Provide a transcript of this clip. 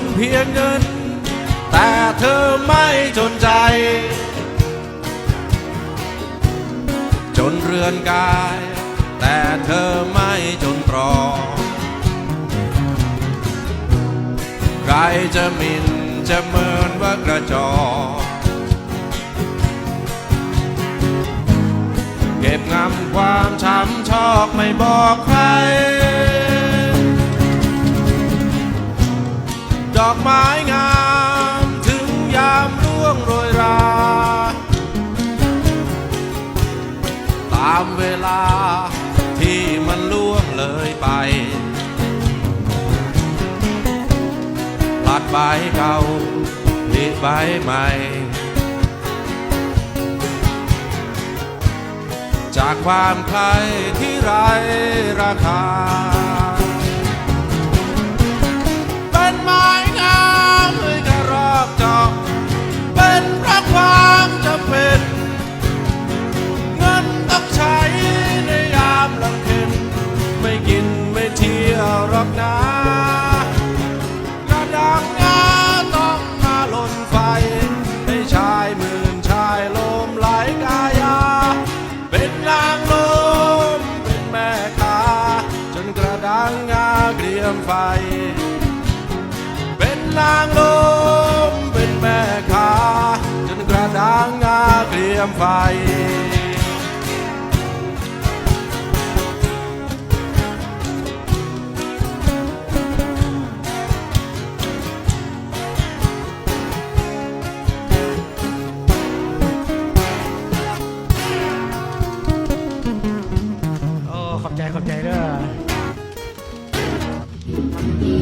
นเพียงเงิน แต่เธอไม่จนใจ จนเรือนกาย แต่เธอไม่จนตรองใครจะมินจะเมินว่ากระจอกเก็บงำความช้ำชอกไม่บอกใคร ดอกไม้งามถึงยามร่วงโรยรา ตามเวลาที่มันล่วงเลยไปผลัดใบเก่าผลิใบใหม่ จากความใครที่ไรราคา หรอกนะกระดังงาต้องมาหล่นไฟ ให้ชายหมื่นชายลมไหลกายา เป็นนางลมเป็นแม่ค้าจนกระดังงาเกรียมไฟ เป็นนางลมเป็นแม่ค้าจนกระด้างงาเกรียมไฟ โอ้